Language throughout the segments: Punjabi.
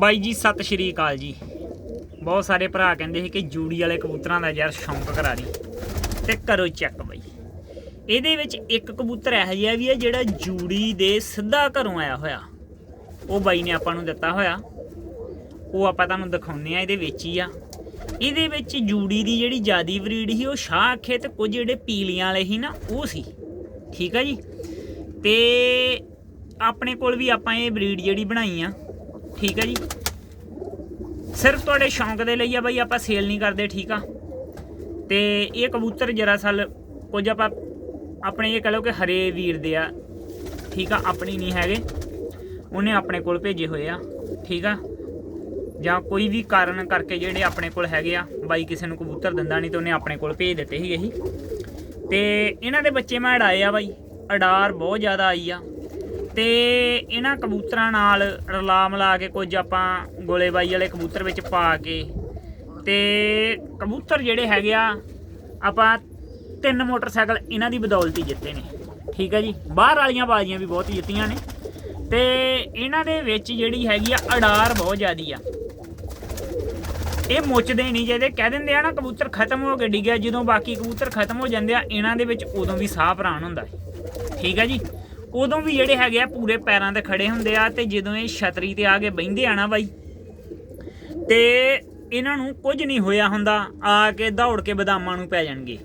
ਬਾਈ ਜੀ, ਸਤਿ ਸ਼੍ਰੀ ਅਕਾਲ ਜੀ। ਬਹੁਤ ਸਾਰੇ ਭਰਾ ਕਹਿੰਦੇ ਸੀ ਕਿ ਜੂੜੀ ਵਾਲੇ ਕਬੂਤਰਾਂ ਦਾ ਯਾਰ ਸ਼ੌਂਕ ਕਰਾ ਦੀ। ਤੇ ਕਰੋ ਚੈੱਕ ਬਾਈ। ਇਹਦੇ ਵਿੱਚ ਇੱਕ ਕਬੂਤਰ ਇਹੋ ਜਿਹਾ ਵੀ ਹੈ ਜਿਹੜਾ ਜੂੜੀ ਦੇ ਸਿੱਧਾ ਘਰੋਂ ਆਇਆ ਹੋਇਆ। ਉਹ ਬਾਈ ਨੇ ਆਪਾਂ ਨੂੰ ਦਿੱਤਾ ਹੋਇਆ। ਉਹ ਆਪਾਂ ਤੁਹਾਨੂੰ ਦਿਖਾਉਂਦੇ ਆ ਇਹਦੇ ਵਿੱਚ ਹੀ ਆ। ਇਹਦੇ ਵਿੱਚ ਜੂੜੀ ਦੀ ਜਿਹੜੀ ਜਿਆਦੀ ਬਰੀਡ ਸੀ, ਉਹ ਸ਼ਾਹ ਅੱਖੇ ਤੇ ਕੁਝ ਜਿਹੜੇ ਪੀਲੀਆਂ ਵਾਲੇ ਸੀ ਨਾ, ਉਹ ਸੀ। ਠੀਕ ਆ ਜੀ? ਤੇ ਆਪਣੇ ਕੋਲ ਵੀ ਆਪਾਂ ਇਹ ਬਰੀਡ ਜਿਹੜੀ ਬਣਾਈ ਆ। ਠੀਕ ਆ ਜੀ। ਸਿਰਫ ਤੁਹਾਡੇ ਸ਼ੌਂਕ ਦੇ ਲਈ ਆ ਬਾਈ ਆਪਾਂ ਸੇਲ ਨਹੀਂ ਕਰਦੇ, ਠੀਕ ਆ। ਤੇ ਇਹ ਕਬੂਤਰ ਜਰਾ ਸਾਲ ਕੁਝ ਆਪਾਂ, ਆਪਣੇ ਇਹ ਕਹ ਲਓ ਕਿ ਹਰੇ ਵੀਰ ਦੇ ਆ, ਠੀਕ ਆ, ਆਪਣੀ ਨਹੀਂ ਹੈਗੇ। ਉਹਨੇ ਆਪਣੇ ਕੋਲ ਭੇਜੇ ਹੋਏ ਆ, ਠੀਕ ਆ। ਜਾਂ ਕੋਈ ਵੀ ਕਾਰਨ ਕਰਕੇ ਜਿਹੜੇ ਆਪਣੇ ਕੋਲ ਹੈਗੇ ਆ, ਬਾਈ ਕਿਸੇ ਨੂੰ ਕਬੂਤਰ ਦਿੰਦਾ ਨਹੀਂ ਤੇ ਉਹਨੇ ਆਪਣੇ ਕੋਲ ਭੇਜ ਦਿੱਤੇ ਸੀ ਇਹੀ ਤੇ ਇਹਨਾਂ ਦੇ ਬੱਚੇ ਮੈਂ ਅੜਾਏ ਆ ਬਾਈ। ਅਡਾਰ ਬਹੁਤ ਜ਼ਿਆਦਾ ਆਈ ਆ। ਤੇ ਇਹਨਾਂ ਕਬੂਤਰਾਂ ਨਾਲ ਰਲਾ ਮਿਲਾ ਕੇ ਕੁਝ ਆਪਾਂ ਗੋਲੇਬਾਈ ਵਾਲੇ ਕਬੂਤਰ ਵਿੱਚ ਪਾ ਕੇ ਤੇ ਕਬੂਤਰ ਜਿਹੜੇ ਹੈਗੇ ਆ, ਆਪਾਂ ਤਿੰਨ ਮੋਟਰਸਾਈਕਲ ਇਹਨਾਂ ਦੀ ਬਦੌਲਤ ਹੀ ਜਿੱਤੇ ਨੇ। ਠੀਕ ਹੈ ਜੀ? ਬਾਹਰ ਵਾਲੀਆਂ ਬਾਜ਼ੀਆਂ ਵੀ ਬਹੁਤ ਜਿੱਤੀਆਂ ਨੇ। ਤੇ ਇਹਨਾਂ ਦੇ ਵਿੱਚ ਜਿਹੜੀ ਹੈਗੀ ਆ, ਅਡਾਰ ਬਹੁਤ ਜ਼ਿਆਦੀ ਆ। ਇਹ ਮੁੱਚਦੇ ਨਹੀਂ ਜਿਹਦੇ ਕਹਿ ਦਿੰਦੇ ਆ ਨਾ ਕਬੂਤਰ ਖਤਮ ਹੋ ਕੇ ਡਿੱਗਿਆ, ਜਦੋਂ ਬਾਕੀ ਕਬੂਤਰ ਖਤਮ ਹੋ ਜਾਂਦੇ ਆ, ਇਹਨਾਂ ਦੇ ਵਿੱਚ ਉਦੋਂ ਵੀ ਸਾਹ ਪ੍ਰਾਣ ਹੁੰਦਾ ਠੀਕ ਹੈ ਜੀ? ਉਦੋਂ ਵੀ ਜਿਹੜੇ ਹੈਗੇ ਆ ਪੂਰੇ ਪੈਰਾਂ ਤੇ ਖੜੇ ਹੁੰਦੇ ਆ ਤੇ ਜਦੋਂ ਇਹ ਛਤਰੀ ਤੇ ਆ ਕੇ ਬਹਿੰਦੇ ਆ ਨਾ ਬਾਈ, ਤੇ ਇਹਨਾਂ ਨੂੰ ਕੁਝ ਨਹੀਂ ਹੋਇਆ ਹੁੰਦਾ, ਆ ਕੇ ਦੌੜ ਕੇ ਬਦਾਮਾਂ ਨੂੰ ਪੈ ਜਾਣਗੇ।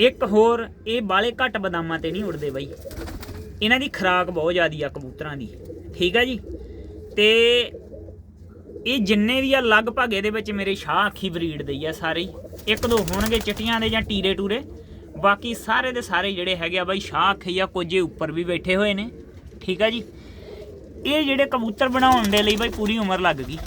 ਇੱਕ ਹੋਰ, ਇਹ ਬਾਲੇ ਘੱਟ ਬਦਾਮਾਂ ਤੇ ਨਹੀਂ ਉੜਦੇ ਬਾਈ। ਇਹਨਾਂ ਦੀ ਖਰਾਕ ਬਹੁਤ ਜ਼ਿਆਦੀ ਆ ਕਬੂਤਰਾਂ ਦੀ। ਠੀਕ ਆ ਜੀ? ਤੇ ਇਹ ਜਿੰਨੇ ਵੀ ਆ, ਲਗਭਗ ਇਹਦੇ ਵਿੱਚ ਮੇਰੇ ਸ਼ਾਹ ਅੱਖੀ ਬਰੀਡ ਦੇ ਆ ਸਾਰੇ ਇੱਕ ਦੋ ਹੋਣਗੇ ਚਿੱਟੀਆਂ ਦੇ ਜਾਂ ਟੀਰੇ ਟੂਰੇ ਬਾਕੀ ਸਾਰੇ ਦੇ ਸਾਰੇ ਜਿਹੜੇ ਹੈਗੇ ਆ ਬਾਈ ਸ਼ਾਹ ਅੱਖੀ ਆ ਕੁਝ ਉੱਪਰ ਵੀ ਬੈਠੇ ਹੋਏ ਨੇ। ਠੀਕ ਆ ਜੀ? ਇਹ ਜਿਹੜੇ ਕਬੂਤਰ ਬਣਾਉਣ ਦੇ ਲਈ ਬਾਈ ਪੂਰੀ ਉਮਰ ਲੱਗ ਗਈ।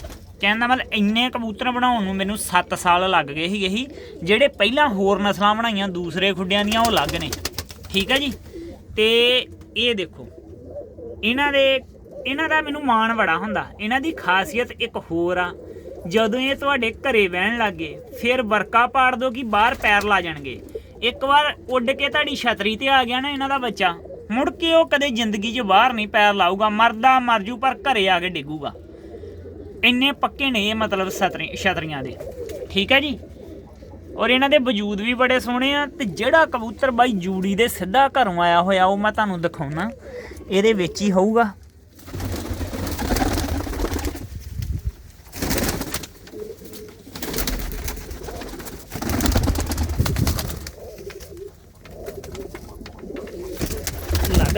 ਕਹਿੰਦਾ ਮਤਲਬ ਇੰਨੇ ਕਬੂਤਰ ਬਣਾਉਣ ਨੂੰ ਮੈਨੂੰ 7 ਸਾਲ ਲੱਗ ਗਏ ਸੀਗੇ ਹੀ ਜਿਹੜੇ ਪਹਿਲਾਂ ਹੋਰ ਨਸਲਾਂ ਬਣਾਈਆਂ, ਦੂਸਰੇ ਖੁੱਡਿਆਂ ਦੀਆਂ ਉਹ ਅਲੱਗ ਨੇ। ਠੀਕ ਹੈ ਜੀ? ਤੇ ਇਹ ਦੇਖੋ, ਇਹਨਾਂ ਦੇ, ਇਹਨਾਂ ਦਾ ਮੈਨੂੰ ਮਾਣ ਬੜਾ ਹੁੰਦਾ। ਇਹਨਾਂ ਦੀ ਖਾਸੀਅਤ ਇੱਕ ਹੋਰ ਆ। ਜਦੋਂ ਇਹ ਤੁਹਾਡੇ ਘਰੇ ਬਹਿਣ ਲੱਗੇ ਫਿਰ ਵਰਕਾ ਪਾੜ ਦੋ ਕਿ ਬਾਹਰ ਪੈਰ ਲਾ ਜਾਣਗੇ। ਇੱਕ ਵਾਰ ਉੱਡ ਕੇ ਤੁਹਾਡੀ ਛਤਰੀ ਤੇ ਆ ਗਿਆ ਨਾ ਇਹਨਾਂ ਦਾ ਬੱਚਾ, ਮੁੜ ਕੇ ਉਹ ਕਦੇ ਜ਼ਿੰਦਗੀ 'ਚ ਬਾਹਰ ਨਹੀਂ ਪੈਰ ਲਾਊਗਾ, ਮਰਦਾ ਮਰ ਜੂ, ਪਰ ਘਰੇ ਆ ਕੇ ਡਿੱਗੂਗਾ। ਇੰਨੇ ਪੱਕੇ ਨੇ ਇਹ ਮਤਲਬ ਛਤਰੀ, ਛਤਰੀਆਂ ਦੇ। ਠੀਕ ਹੈ ਜੀ? ਔਰ ਇਹਨਾਂ ਦੇ ਵਜੂਦ ਵੀ ਬੜੇ ਸੋਹਣੇ ਆ, ਤੇ ਜਿਹੜਾ ਕਬੂਤਰ ਬਾਈ ਜੂੜੀ ਦੇ ਸਿੱਧਾ ਘਰੋਂ ਆਇਆ ਹੋਇਆ, ਉਹ ਮੈਂ ਤੁਹਾਨੂੰ ਦਿਖਾਉਣਾ। ਇਹਦੇ ਵਿੱਚ ਹੀ ਹੋਊਗਾ।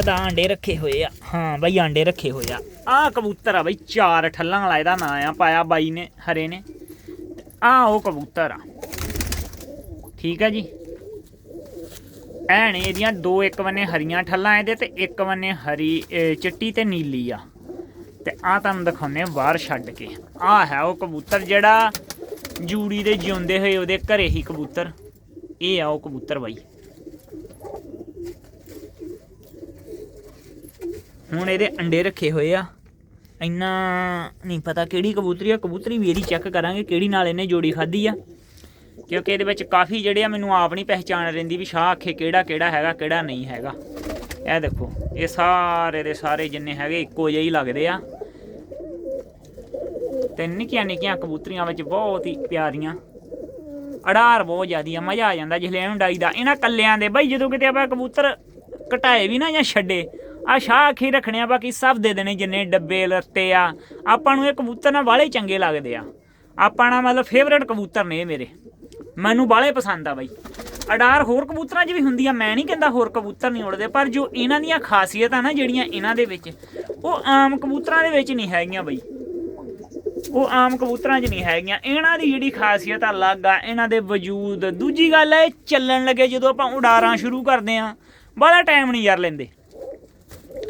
ਲੱਗਦਾ ਆਂਡੇ ਰੱਖੇ ਹੋਏ ਆ। ਹਾਂ ਬਾਈ, ਆਂਡੇ ਰੱਖੇ ਹੋਏ ਆ। ਆਹ ਕਬੂਤਰ ਆ ਬਾਈ, ਚਾਰ ਠੱਲਾਂ ਵਾਲਾ ਇਹਦਾ ਨਾਂ ਆ, ਪਾਇਆ ਬਾਈ ਨੇ, ਹਰੇ ਨੇ। ਆ ਉਹ ਕਬੂਤਰ ਆ। ਠੀਕ ਆ ਜੀ। ਐ ਨੇ ਇਹਦੀਆਂ ਦੋ, ਇੱਕ ਬੰਨੇ ਹਰੀਆਂ ਠੱਲਾਂ ਇਹਦੇ ਤੇ, ਇੱਕ ਬੰਨੇ ਹਰੀ ਚਿੱਟੀ ਤੇ ਨੀਲੀ ਆ। ਤੇ ਆ ਤੁਹਾਨੂੰ ਦਿਖਾਉਨੇ ਬਾਹਰ ਛੱਡ ਕੇ। ਆ ਹੈ ਉਹ ਕਬੂਤਰ ਜਿਹੜਾ ਜੂੜੀ ਦੇ ਜਿਉਂਦੇ ਹੋਏ ਉਹਦੇ ਘਰੇ ਹੀ ਕਬੂਤਰ। ਇਹ ਆ ਉਹ ਕਬੂਤਰ ਬਾਈ। ਹੁਣ ਇਹਦੇ ਅੰਡੇ ਰੱਖੇ ਹੋਏ ਆ। ਇੰਨਾ ਨਹੀਂ ਪਤਾ ਕਿਹੜੀ ਕਬੂਤਰੀ ਆ, ਕਬੂਤਰੀ ਵੀ ਇਹਦੀ ਚੈੱਕ ਕਰਾਂਗੇ ਕਿਹੜੀ ਨਾਲ ਇਹਨੇ ਜੋੜੀ ਖਾਧੀ ਆ। ਕਿਉਂਕਿ ਇਹਦੇ ਵਿੱਚ ਕਾਫੀ ਜਿਹੜੇ ਆ ਮੈਨੂੰ ਆਪ ਨਹੀਂ ਪਹਿਚਾਣ ਰਹਿੰਦੀ ਵੀ ਸ਼ਾਹ ਆਖੇ ਕਿਹੜਾ ਕਿਹੜਾ ਹੈਗਾ, ਕਿਹੜਾ ਨਹੀਂ ਹੈਗਾ। ਇਹ ਦੇਖੋ, ਇਹ ਸਾਰੇ ਦੇ ਸਾਰੇ ਜਿੰਨੇ ਹੈਗੇ ਇੱਕੋ ਜਿਹੇ ਹੀ ਲੱਗਦੇ ਆ। ਤੇ ਨਿੱਕੀਆਂ ਨਿੱਕੀਆਂ ਕਬੂਤਰੀਆਂ ਵਿੱਚ ਬਹੁਤ ਹੀ ਪਿਆਰੀਆਂ। ਅੜਾਰ ਬਹੁਤ ਜ਼ਿਆਦੀ ਆ, ਮਜ਼ਾ ਆ ਜਾਂਦਾ ਜਿਸਲੇ ਇਹਨੂੰ ਡਾਈਦਾ। ਇਹਨਾਂ ਕੱਲਿਆਂ ਦੇ ਬਈ, ਜਦੋਂ ਕਿਤੇ ਆਪਾਂ ਕਬੂਤਰ ਘਟਾਏ ਵੀ ਨਾ ਜਾਂ ਛੱਡੇ ਆ ਸ਼ਾਹ ਅੱਖੀ ਰੱਖਣੇ ਆ, ਬਾਕੀ ਸਭ ਦੇ ਦੇਣੇ ਜਿੰਨੇ ਡੱਬੇ, ਲੱਤੇ ਆ। ਆਪਾਂ ਨੂੰ ਇਹ ਕਬੂਤਰ ਨਾ ਵਾਲੇ ਚੰਗੇ ਲੱਗਦੇ ਆ। ਆਪਾਂ ਨਾ ਮਤਲਬ ਫੇਵਰੇਟ ਕਬੂਤਰ ਨੇ ਇਹ ਮੇਰੇ। ਮੈਨੂੰ ਬਾਲੇ ਪਸੰਦ ਆ ਬਾਈ। ਅਡਾਰ ਹੋਰ ਕਬੂਤਰਾਂ 'ਚ ਵੀ ਹੁੰਦੀ ਆ, ਮੈਂ ਨਹੀਂ ਕਹਿੰਦਾ ਹੋਰ ਕਬੂਤਰ ਨਹੀਂ ਉੜਦੇ, ਪਰ ਜੋ ਇਹਨਾਂ ਦੀਆਂ ਖਾਸੀਅਤਾਂ ਨਾ ਜਿਹੜੀਆਂ ਇਹਨਾਂ ਦੇ ਵਿੱਚ, ਉਹ ਆਮ ਕਬੂਤਰਾਂ ਦੇ ਵਿੱਚ ਨਹੀਂ ਹੈਗੀਆਂ ਬਈ। ਉਹ ਆਮ ਕਬੂਤਰਾਂ 'ਚ ਨਹੀਂ ਹੈਗੀਆਂ। ਇਹਨਾਂ ਦੀ ਜਿਹੜੀ ਖਾਸੀਅਤ ਆ, ਅਲੱਗ ਆ, ਇਹਨਾਂ ਦੇ ਵਜੂਦ। ਦੂਜੀ ਗੱਲ ਹੈ ਚੱਲਣ ਲੱਗੇ ਜਦੋਂ ਆਪਾਂ ਉਡਾਰਾਂ ਸ਼ੁਰੂ ਕਰਦੇ ਆ। ਬੜਾ ਟਾਈਮ ਨਹੀਂ ਯਾਰ ਲੈਂਦੇ।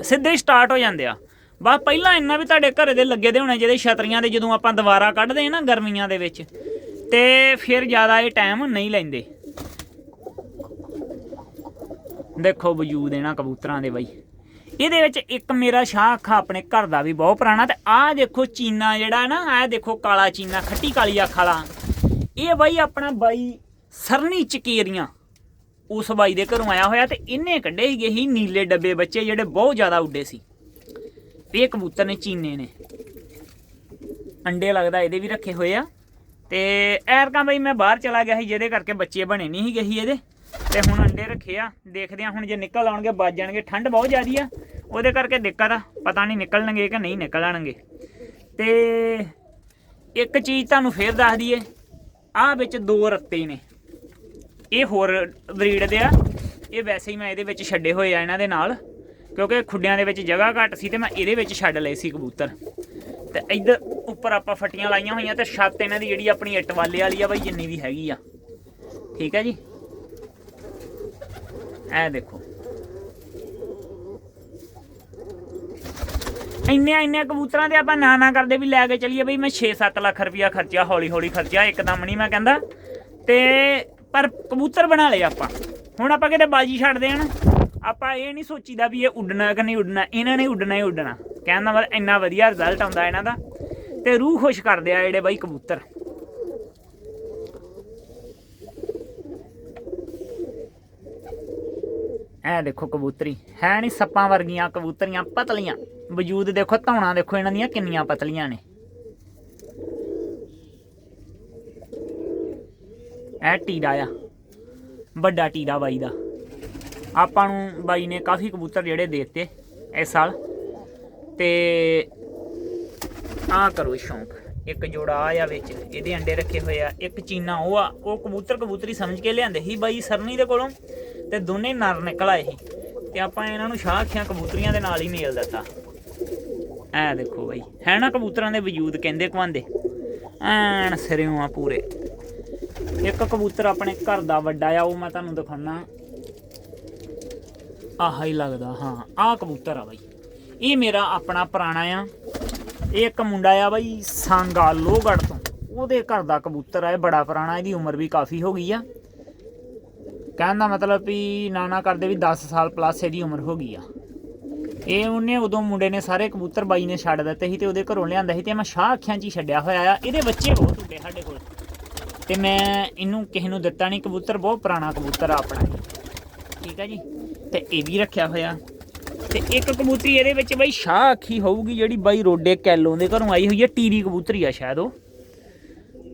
ਸਿੱਧੇ ਹੀ ਸਟਾਰਟ ਹੋ ਜਾਂਦੇ ਆ। ਬਸ ਪਹਿਲਾਂ ਇੰਨਾ ਵੀ ਤੁਹਾਡੇ ਘਰੇ ਦੇ ਲੱਗੇ ਦੇ ਹੋਣੇ ਜਿਹੜੇ ਛਤਰੀਆਂ ਦੇ ਜਦੋਂ ਆਪਾਂ ਦੁਬਾਰਾ ਕੱਢਦੇ ਆ ਨਾ ਗਰਮੀਆਂ ਦੇ ਵਿੱਚ, ਤੇ ਫਿਰ ਜ਼ਿਆਦਾ ਇਹ ਟਾਈਮ ਨਹੀਂ ਲੈਂਦੇ। ਦੇਖੋ ਵਜੂਦ ਇਹਨਾਂ ਕਬੂਤਰਾਂ ਦੇ ਬਾਈ। ਇਹਦੇ ਵਿੱਚ ਇੱਕ ਮੇਰਾ ਸ਼ਾਹ ਅੱਖਾਂ ਆਪਣੇ ਘਰ ਦਾ ਵੀ ਬਹੁਤ ਪੁਰਾਣਾ ਤੇ ਆਹ ਦੇਖੋ ਚੀਨਾ ਜਿਹੜਾ ਨਾ, ਆਹ ਦੇਖੋ ਕਾਲਾ ਚੀਨਾ, ਖੱਟੀ ਕਾਲੀ ਅੱਖ ਵਾਲਾ। ਇਹ ਬਾਈ ਆਪਣਾ ਬਾਈ ਸਰਨੀ ਚਕੇਰੀਆਂ। ਉਸ ਬਾਈ ਦੇ ਘਰੋਂ ਆਇਆ ਹੋਇਆ ਤੇ ਇਹਨੇ ਕੱਢੇ ਸੀਗੇ ਹੀ ਨੀਲੇ ਡੱਬੇ ਬੱਚੇ ਜਿਹੜੇ ਬਹੁਤ ਜ਼ਿਆਦਾ ਉੱਡੇ ਸੀ। ਇਹ ਕਬੂਤਰ ਨੇ, ਚੀਨੇ ਨੇ। ਅੰਡੇ ਲੱਗਦਾ ਇਹਦੇ ਵੀ ਰੱਖੇ ਹੋਏ ਆ। ਤੇ ਐਰਕਾਂ ਬਈ ਮੈਂ ਬਾਹਰ ਚਲਾ ਗਿਆ ਸੀ, ਜਿਹਦੇ ਕਰਕੇ ਬੱਚੇ ਬਣੇ ਨਹੀਂ ਸੀਗੇ ਸੀ ਇਹਦੇ। ਤੇ ਹੁਣ ਅੰਡੇ ਰੱਖੇ ਆ। ਦੇਖਦੇ ਆ ਹੁਣ ਜੇ ਨਿਕਲ ਆਉਣਗੇ, ਵੱਜ ਜਾਣਗੇ। ਠੰਡ ਬਹੁਤ ਜ਼ਿਆਦੀ ਆ। ਉਹਦੇ ਕਰਕੇ ਦਿੱਕਤ ਆ। ਪਤਾ ਨਹੀਂ ਨਿਕਲਣਗੇ ਕਿ ਨਹੀਂ ਨਿਕਲ ਆਣਗੇ ਤੇ ਇੱਕ ਚੀਜ਼ ਤੁਹਾਨੂੰ ਫੇਰ ਦੱਸ ਦਈਏ। ਆਹ ਵਿੱਚ ਦੋ ਰੱਤੇ ਨੇ। ਇਹ ਹੋਰ ਬਰੀਡ ਦੇ ਆ। ਇਹ ਵੈਸੇ ਹੀ ਮੈਂ ਇਹਦੇ ਵਿੱਚ ਛੱਡੇ ਹੋਏ ਆ ਇਹਨਾਂ ਦੇ ਨਾਲ, ਕਿਉਂਕਿ ਖੁੱਡਿਆਂ ਦੇ ਵਿੱਚ ਜਗ੍ਹਾ ਘੱਟ ਸੀ ਤੇ ਮੈਂ ਇਹਦੇ ਵਿੱਚ ਛੱਡ ਲਏ ਸੀ ਕਬੂਤਰ। ਤੇ ਇੱਧਰ ਉੱਪਰ ਆਪਾਂ ਫੱਟੀਆਂ ਲਾਈਆਂ ਹੋਈਆਂ ਤੇ ਛੱਤ ਇਹਨਾਂ ਦੀ ਜਿਹੜੀ ਆਪਣੀ ਇੱਟ ਵਾਲੇ ਵਾਲੀ ਆ ਬਾਈ, ਜਿੰਨੀ ਵੀ ਹੈਗੀ ਆ। ਠੀਕ ਹੈ ਜੀ? ਇਹ ਦੇਖੋ। ਇੰਨੇ ਇੰਨੇ ਕਬੂਤਰਾਂ ਦੇ ਆਪਾਂ ਨਾ ਨਾ ਕਰਦੇ ਵੀ ਲੈ ਕੇ ਚਲੀਏ ਬਈ, ਮੈਂ 6-7 ਲੱਖ ਰੁਪਇਆ ਖਰਚਿਆ ਹੌਲੀ ਹੌਲੀ ਖਰਚਿਆ, ਇੱਕਦਮ ਨਹੀਂ ਮੈਂ ਕਹਿੰਦਾ। ਤੇ ਪਰ ਕਬੂਤਰ ਬਣਾ ਲਏ ਆਪਾਂ। ਹੁਣ ਆਪਾਂ ਕਿਤੇ ਬਾਜੀ ਛੱਡ ਦੇਣ ਆਪਾਂ ਇਹ ਨਹੀਂ ਸੋਚੀਦਾ ਵੀ ਇਹ ਉੱਡਣਾ ਕਿ ਨਹੀਂ ਉੱਡਣਾ, ਇਹਨਾਂ ਨੇ ਉੱਡਣਾ ਹੀ ਉੱਡਣਾ। ਕਹਿਣ ਦਾ ਮਤਲਬ ਇੰਨਾ ਵਧੀਆ ਰਿਜ਼ਲਟ ਆਉਂਦਾ ਇਹਨਾਂ ਦਾ, ਤੇ ਰੂਹ ਖੁਸ਼ ਕਰਦੇ ਆ ਜਿਹੜੇ ਬਾਈ ਕਬੂਤਰ। ਇਹ ਦੇਖੋ ਕਬੂਤਰੀ, ਹੈ ਨਹੀਂ ਸੱਪਾਂ ਵਰਗੀਆਂ ਕਬੂਤਰੀਆਂ ਪਤਲੀਆਂ। ਵਜੂਦ ਦੇਖੋ, ਧੌਣਾ ਦੇਖੋ, ਇਹਨਾਂ ਦੀਆਂ ਕਿੰਨੀਆਂ ਪਤਲੀਆਂ ਨੇ। ਇਹ ਟੀਰਾ ਆ, ਵੱਡਾ ਟੀਰਾ ਬਾਈ ਦਾ। ਆਪਾਂ ਨੂੰ ਬਾਈ ਨੇ ਕਾਫੀ ਕਬੂਤਰ ਜਿਹੜੇ ਦੇਤੇ ਇਸ ਸਾਲ। ਤੇ ਆ ਕਰੋ ਸ਼ੌਂਕ, ਇੱਕ ਜੋੜਾ ਆ ਆ ਵਿੱਚ, ਇਹਦੇ ਅੰਡੇ ਰੱਖੇ ਹੋਏ ਆ, ਇੱਕ ਚੀਨਾ ਉਹ ਆ, ਉਹ ਕਬੂਤਰ ਕਬੂਤਰੀ ਸਮਝ ਕੇ ਲਿਆਂਦੇ ਸੀ ਬਾਈ ਸਰਨੀ ਦੇ ਕੋਲੋਂ, ਤੇ ਦੋਨੇ ਨਰ ਨਿਕਲ ਆਏ ਸੀ। ਤੇ ਆਪਾਂ ਇਹਨਾਂ ਨੂੰ ਸ਼ਾਹ ਅੱਖਾਂ ਕਬੂਤਰੀਆਂ ਦੇ ਨਾਲ ਹੀ ਮੇਲ ਦਿੱਤਾ। ਐ ਦੇਖੋ ਬਾਈ, ਹੈ ਨਾ ਕਬੂਤਰਾਂ ਦੇ ਵਜੂਦ ਕਹਿੰਦੇ ਕਵਾਂਦੇ ਐਨ ਸਿਰਿਓਂ ਆ ਪੂਰੇ। ਇੱਕ ਕਬੂਤਰ ਆਪਣੇ ਘਰ ਦਾ ਵੱਡਾ ਆ, ਉਹ ਮੈਂ ਤੁਹਾਨੂੰ ਦਿਖਾਉਣਾ। ਆਹ ਹੀ ਲੱਗਦਾ, ਹਾਂ, ਆਹ ਕਬੂਤਰ ਆ ਬਾਈ। ਇਹ ਮੇਰਾ ਆਪਣਾ ਪੁਰਾਣਾ ਆ। ਇਹ ਇੱਕ ਮੁੰਡਾ ਆ ਬਾਈ, ਸਾਂਗਾ ਲੋਹਗੜ ਤੋਂ। ਉਹਦੇ ਘਰ ਦਾ ਕਬੂਤਰ ਆ, ਇਹ ਬੜਾ ਪੁਰਾਣਾ, ਇਹਦੀ ਉਮਰ ਵੀ ਕਾਫੀ ਹੋ ਗਈ ਆ। ਕਹਿਣ ਦਾ ਮਤਲਬ ਵੀ ਨਾਨਾ ਕਰਦੇ ਵੀ 10 ਸਾਲ ਪਲੱਸ ਇਹਦੀ ਉਮਰ ਹੋ ਗਈ ਆ। ਇਹ ਉਹਨੇ, ਉਦੋਂ ਮੁੰਡੇ ਨੇ ਸਾਰੇ ਕਬੂਤਰ ਬਾਈ ਨੇ ਛੱਡ ਦਿੱਤੇ ਸੀ ਤੇ ਉਹਦੇ ਘਰੋਂ ਲਿਆਂਦਾ ਸੀ ਤੇ ਮੈਂ ਸ਼ਾਹ ਅੱਖਾਂ 'ਚ ਹੀ ਛੱਡਿਆ ਹੋਇਆ ਆ। ਇਹਦੇ ਬੱਚੇ ਬਹੁਤ ਹੁੰਦੇ ਸਾਡੇ ਕੋਲ। ਤੇ ਮੈਂ ਇਹਨੂੰ ਕਿਸੇ ਨੂੰ ਦਿੱਤਾ ਨਹੀਂ, ਕਬੂਤਰ ਬਹੁਤ ਪੁਰਾਣਾ ਕਬੂਤਰ ਆ ਆਪਣਾ ਠੀਕ ਆ ਜੀ? ਤੇ ਇਹ ਵੀ ਰੱਖਿਆ ਹੋਇਆ। ਤੇ ਇੱਕ ਕਬੂਤਰੀ ਇਹਦੇ ਵਿੱਚ ਬਈ ਸ਼ਾਹ ਅੱਖੀ ਹੋਊਗੀ ਜਿਹੜੀ ਬਾਈ ਰੋਡੇ ਕੈਲੋਂ ਦੇ ਘਰੋਂ ਆਈ ਹੋਈ ਹੈ ਟੀਰੀ ਕਬੂਤਰੀ ਆ ਸ਼ਾਇਦ ਉਹ।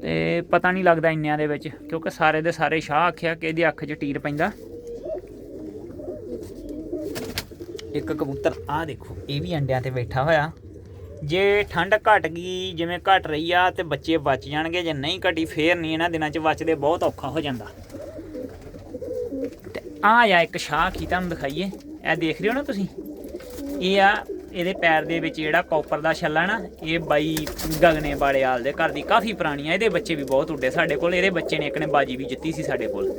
ਤੇ ਪਤਾ ਨਹੀਂ ਲੱਗਦਾ ਇੰਨਿਆਂ ਦੇ ਵਿੱਚ, ਕਿਉਂਕਿ ਸਾਰੇ ਦੇ ਸਾਰੇ ਸ਼ਾਹ ਆਖਿਆ ਕਿ ਇਹਦੀ ਅੱਖ 'ਚ ਟੀਰ ਪੈਂਦਾ। ਇੱਕ ਕਬੂਤਰ ਆ ਦੇਖੋ, ਇਹ ਵੀ ਅੰਡਿਆਂ ਤੇ ਬੈਠਾ ਹੋਇਆ। ਜੇ ਠੰਡ ਘਟ ਗਈ, ਜਿਵੇਂ ਘਟ ਰਹੀ ਆ ਤੇ ਬੱਚੇ ਬਚ ਜਾਣਗੇ, ਜੇ ਨਹੀਂ ਘਟੀ ਫੇਰ ਨਹੀਂ ਇਹਨਾਂ ਦਿਨਾਂ 'ਚ ਬਚਦੇ, ਬਹੁਤ ਔਖਾ ਹੋ ਜਾਂਦਾ। ਤੇ ਆ ਆ ਇੱਕ ਸ਼ਾਹ, ਕੀ ਤੁਹਾਨੂੰ ਦਿਖਾਈਏ? ਇਹ ਦੇਖ ਰਹੇ ਹੋ ਨਾ ਤੁਸੀਂ? ਇਹ ਆ ਇਹਦੇ ਪੈਰ ਦੇ ਵਿੱਚ ਜਿਹੜਾ ਕਾਪਰ ਦਾ ਛੱਲਾ ਨਾ, ਇਹ ਬਾਈ ਗਗਨੇ ਵਾਲੇ ਆਲ ਦੇ ਘਰ ਦੀ ਕਾਫੀ ਪੁਰਾਣੀ ਆ, ਇਹਦੇ ਬੱਚੇ ਵੀ ਬਹੁਤ ਉੱਡੇ ਸਾਡੇ ਕੋਲ, ਇਹਦੇ ਬੱਚੇ ਨੇ ਇੱਕ ਨੇ ਬਾਜੀ ਵੀ ਜਿੱਤੀ ਸੀ ਸਾਡੇ ਕੋਲ।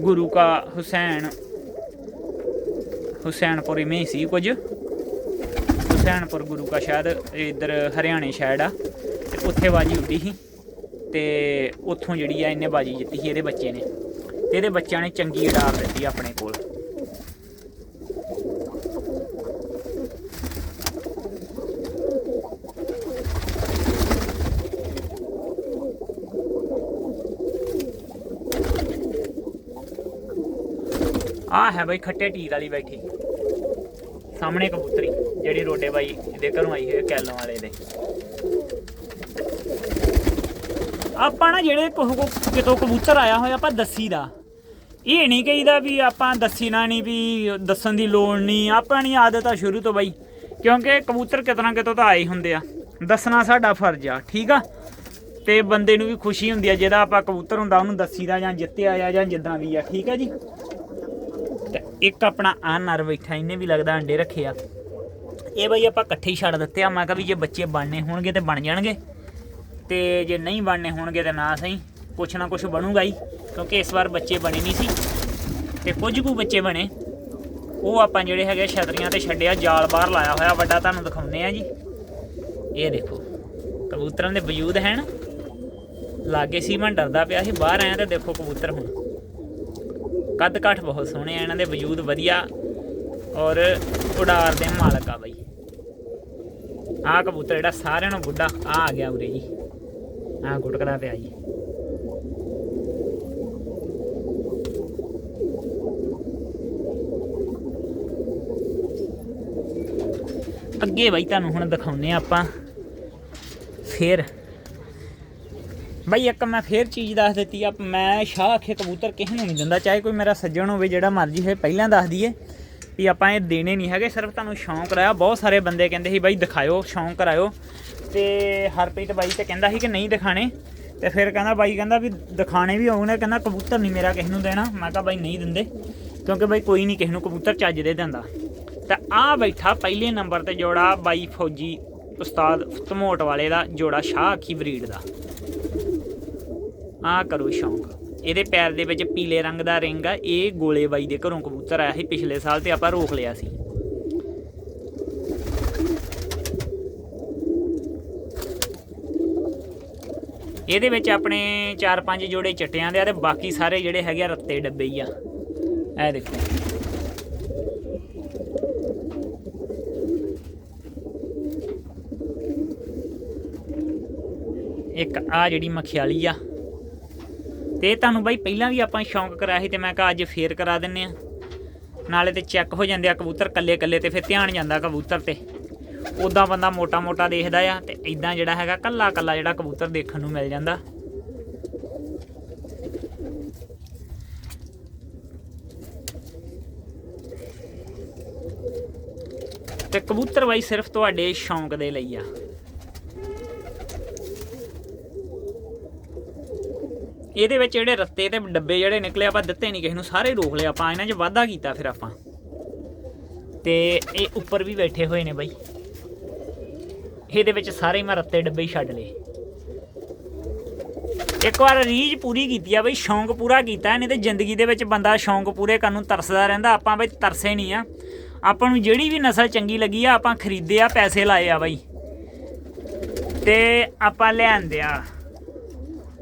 ਗੁਰੂ ਕਾ ਹੁਸੈਨ ਹੁਸੈਨਪੁਰ में ਸੀ ਕੁਝ। ਹੁਸੈਨਪੁਰ ਗੁਰੂ ਕਾ ਸ਼ਾਇਦ ਇੱਧਰ ਹਰਿਆਣੇ ਸ਼ਾਇਦ ਆ। ਤੇ ਉੱਥੇ ਬਾਜੀ ਉੱਡੀ ਸੀ। ਤੇ ਉੱਥੋਂ ਜਿਹੜੀ ਆ ਇਹਨੇ ਬਾਜੀ ਜਿੱਤੀ ਸੀ ਇਹਦੇ ਬੱਚੇ ਨੇ। ਤੇ ਇਹਦੇ ਬੱਚਿਆਂ ਨੇ ਚੰਗੀ ਉਡਾਰ ਦਿੱਤੀ ਆਪਣੇ ਕੋਲ। ਆ ਹੈ ਬਈ ਖੱਟੇ ਟੀਰ ਵਾਲੀ ਬੈਠੀ। ਸਾਹਮਣੇ ਕਬੂਤਰੀ, ਜਿਹੜੀ ਰੋਡੇ ਬਾਈ ਦੇ ਘਰੋਂ ਆਈ ਹੈ ਕੈਲੋਂ ਵਾਲੇ ਦੇ। ਆਪਾਂ ਨਾ ਜਿਹੜੇ ਕੋਹ ਕਿਤੋਂ ਕਬੂਤਰ ਆਇਆ ਹੋਇਆ, ਆਪਾਂ ਦੱਸੀ ਦਾ। ਇਹ ਨਹੀਂ ਕਹੀਦਾ ਵੀ ਆਪਾਂ ਦੱਸੀ ਨਹੀਂ ਵੀ ਦੱਸਣ ਦੀ ਲੋੜ ਨਹੀਂ ਆਪਣੀ ਆਦਤ ਆ ਸ਼ੁਰੂ ਤੋਂ ਬਾਈ। ਕਿਉਂਕਿ ਕਬੂਤਰ ਕਿਤਨਾ ਕਿਤੋਂ ਤਾਂ ਆਏ ਹੁੰਦੇ ਆ। ਦੱਸਣਾ ਸਾਡਾ ਫਰਜ਼ ਆ, ਠੀਕ ਆ? ਤੇ ਬੰਦੇ ਨੂੰ ਵੀ ਖੁਸ਼ੀ ਹੁੰਦੀ ਆ, ਜਿਹਦਾ ਆਪਾਂ ਕਬੂਤਰ ਹੁੰਦਾ, ਉਹਨੂੰ ਦੱਸੀਦਾ ਜਾਂ ਜਿੱਤਿਆ ਆ ਜਾਂ ਜਿੱਦਾਂ ਵੀ ਆ, ਠੀਕ ਆ ਜੀ? ਇੱਕ ਆਪਣਾ ਆ ਨਰ ਬੈਠਾ, ਇਹਨੇ ਵੀ ਲੱਗਦਾ ਅੰਡੇ ਰੱਖੇ ਆ। ਇਹ ਬਈ ਆਪਾਂ ਇਕੱਠੇ ਹੀ ਛੱਡ ਦਿੱਤੇ ਆ। ਮੈਂ ਕਿਹਾ ਵੀ ਜੇ ਬੱਚੇ ਬਣਨੇ ਹੋਣਗੇ ਤੇ ਬਣ ਜਾਣਗੇ। ਤੇ ਜੇ ਨਹੀਂ ਬਣਨੇ ਹੋਣਗੇ ਤੇ ਨਾ ਸਹੀ, ਕੁਛ ਨਾ ਕੁਛ ਬਣੂਗਾ ਹੀ, ਕਿਉਂਕਿ ਇਸ ਵਾਰ ਬੱਚੇ ਬਣੇ ਨਹੀਂ ਸੀ। ਤੇ ਕੁਝ ਕੁ ਬੱਚੇ ਬਣੇ। ਉਹ ਆਪਾਂ ਜਿਹੜੇ ਹੈਗੇ ਛਤਰੀਆਂ ਤੇ ਛੱਡਿਆ, ਜਾਲ ਬਾਹਰ ਲਾਇਆ ਹੋਇਆ, ਵੱਡਾ ਤੁਹਾਨੂੰ ਦਿਖਾਉਂਦੇ ਆ ਜੀ। ਇਹ ਦੇਖੋ, ਕਬੂਤਰਾਂ ਦੇ ਵਜੂਦ ਹਨ ਲਾਗੇ ਸੀ, ਮੈਂ ਡਰਦਾ ਪਿਆ ਸੀ, ਬਾਹਰ ਆਇਆ ਤੇ ਦੇਖੋ ਕਬੂਤਰ ਹੁਣ। ਕੱਦ ਕਾਠ ਬਹੁਤ ਸੋਹਣੇ ਆ, ਇਹਨਾਂ ਦੇ ਵਜੂਦ ਵਧੀਆ। ਔਰ ਉਡਾਰ ਦੇ ਮਾਲਕ ਆ ਬਾਈ। ਆਹ ਕਬੂਤਰ ਜਿਹੜਾ ਸਾਰਿਆਂ ਨੂੰ ਬੁੱਢਾ ਆ ਆ ਗਿਆ ਉਰੇ ਜੀ। ਆਹ ਗੁਟਕਦਾ ਪਿਆ ਜੀ। ਅੱਗੇ ਬਾਈ ਤੁਹਾਨੂੰ ਹੁਣ ਦਿਖਾਉਨੇ ਆ ਆਪਾਂ। ਫੇਰ ਬਾਈ ਇੱਕ ਮੈਂ ਫੇਰ ਚੀਜ਼ ਦੱਸ ਦਿੱਤੀ ਆ, ਮੈਂ ਸ਼ਾਹ ਅੱਖੇ ਕਬੂਤਰ ਕਿਸੇ ਨੂੰ ਨਹੀਂ ਦਿੰਦਾ, ਚਾਹੇ ਕੋਈ ਮੇਰਾ ਸੱਜਣ ਹੋਵੇ, ਜਿਹੜਾ ਮਰਜ਼ੀ ਹੋਵੇ ਪਹਿਲਾਂ ਦੱਸ ਦਈਏ ਵੀ ਆਪਾਂ ਇਹ ਦੇਣੇ ਨਹੀਂ ਹੈਗੇ, ਸਿਰਫ ਤੁਹਾਨੂੰ ਸ਼ੌਂਕ ਰਾਇਆ ਬਹੁਤ ਸਾਰੇ ਬੰਦੇ ਕਹਿੰਦੇ ਸੀ, ਬਾਈ ਦਿਖਾਇਓ, ਸ਼ੌਂਕ ਕਰਾਇਓ। ਤੇ ਹਰਪ੍ਰੀਤ ਬਾਈ ਤੇ ਕਹਿੰਦਾ ਸੀ ਕਿ ਨਹੀਂ ਦਿਖਾਣੇ। ਤੇ ਫਿਰ ਕਹਿੰਦਾ, ਬਾਈ ਕਹਿੰਦਾ ਵੀ ਦਿਖਾਣੇ ਵੀ ਹੋਣੇ ਕਹਿੰਦਾ ਕਬੂਤਰ ਨਹੀਂ ਮੇਰਾ ਕਿਸੇ ਨੂੰ ਦੇਣਾ। ਮੈਂ ਕਿਹਾ, ਬਾਈ ਨਹੀਂ ਦਿੰਦੇ, ਕਿਉਂਕਿ ਬਾਈ ਕੋਈ ਨਹੀਂ ਕਿਸੇ ਨੂੰ ਕਬੂਤਰ ਚੱਜ ਦੇ ਦਿੰਦਾ। ਤਾਂ ਆ ਬੈਠਾ ਪਹਿਲੇ ਨੰਬਰ ਤੇ ਜੋੜਾ ਬਾਈ ਫੌਜੀ ਉਸਤਾਦ ਤਮੋਟ ਵਾਲੇ ਦਾ, ਜੋੜਾ ਸ਼ਾਹ ਅੱਖੀ ਬਰੀਡ ਦਾ। ਆ ਕਰੋ ਸ਼ੌਂਕ। ਇਹਦੇ ਪੈਰ ਦੇ ਵਿੱਚ ਪੀਲੇ ਰੰਗ ਦਾ ਰਿੰਗ ਆ, ਇਹ ਗੋਲੇ ਬਾਈ ਦੇ ਘਰੋਂ ਕਬੂਤਰ ਆਇਆ ਸੀ ਪਿਛਲੇ ਸਾਲ ਤੇ ਆਪਾਂ ਰੋਕ ਲਿਆ ਸੀ। ਇਹਦੇ ਵਿੱਚ ਆਪਣੇ 4-5 ਜੋੜੇ ਚਿੱਟਿਆਂ ਦੇ ਆ ਤੇ ਬਾਕੀ ਸਾਰੇ ਜਿਹੜੇ ਹੈਗੇ ਆ ਰੱਤੇ ਡੱਬੇ ਹੀ ਆ। ਇਹ ਦੇਖੋ। ਇੱਕ ਆ ਜਿਹੜੀ ਮਖਿਆਲੀ ਆ ਤੇ ਤੁਹਾਨੂੰ ਬਾਈ ਪਹਿਲਾਂ ਵੀ ਆਪਾਂ ਸ਼ੌਂਕ ਕਰਾਇਆ ਸੀ ਤੇ ਮੈਂ ਕਿਹਾ ਅੱਜ ਫੇਰ ਕਰਾ ਦਿੰਨੇ ਆ। ਨਾਲੇ ਤੇ ਚੈੱਕ ਹੋ ਜਾਂਦੇ ਆ ਕਬੂਤਰ ਕੱਲੇ ਕੱਲੇ ਤੇ ਫਿਰ ਧਿਆਨ ਜਾਂਦਾ ਕਬੂਤਰ ਤੇ। ਉਦਾਂ ਬੰਦਾ ਮੋਟਾ ਮੋਟਾ ਦੇਖਦਾ ਆ ਤੇ ਇਦਾਂ ਜਿਹੜਾ ਹੈਗਾ ਕੱਲਾ ਕੱਲਾ ਜਿਹੜਾ ਕਬੂਤਰ ਦੇਖਣ ਨੂੰ ਮਿਲ ਜਾਂਦਾ। ਤੇ ਕਬੂਤਰ ਬਾਈ ਸਿਰਫ ਤੁਹਾਡੇ ਸ਼ੌਂਕ ਦੇ ਲਈ ਆ। ਇਹਦੇ ਵਿੱਚ ਜਿਹੜੇ ਰੱਤੇ ਤੇ ਡੱਬੇ ਜਿਹੜੇ ਨਿਕਲੇ, ਆਪਾਂ ਦਿੱਤੇ ਨਹੀਂ ਕਿਸੇ ਨੂੰ, ਸਾਰੇ ਰੋਕ ਲਿਆ ਆਪਾਂ। ਇਹਨਾਂ 'ਚ ਵਾਧਾ ਕੀਤਾ ਫਿਰ ਆਪਾਂ। ਤੇ ਇਹ ਉੱਪਰ ਵੀ ਬੈਠੇ ਹੋਏ ਨੇ ਬਾਈ। ਇਹਦੇ ਵਿੱਚ ਸਾਰੇ ਮੈਂ ਰੱਤੇ ਡੱਬੇ ਹੀ ਛੱਡ ਲਏ। ਇੱਕ ਵਾਰ ਰੀਝ ਪੂਰੀ ਕੀਤੀ ਆ ਬਈ, ਸ਼ੌਂਕ ਪੂਰਾ ਕੀਤਾ, ਨਹੀਂ ਤੇ ਜ਼ਿੰਦਗੀ ਦੇ ਵਿੱਚ ਬੰਦਾ ਸ਼ੌਂਕ ਪੂਰੇ ਕਰਨ ਨੂੰ ਤਰਸਦਾ ਰਹਿੰਦਾ, ਆਪਾਂ ਬਈ ਤਰਸੇ ਨਹੀਂ ਆ। ਆਪਾਂ ਨੂੰ ਜਿਹੜੀ ਵੀ ਨਸਲ ਚੰਗੀ ਲੱਗੀ ਆ, ਆਪਾਂ ਖਰੀਦੇ ਆ, ਪੈਸੇ ਲਾਏ ਆ ਬਈ। ਤੇ ਆਪਾਂ ਲਿਆਂਦੇ ਆ।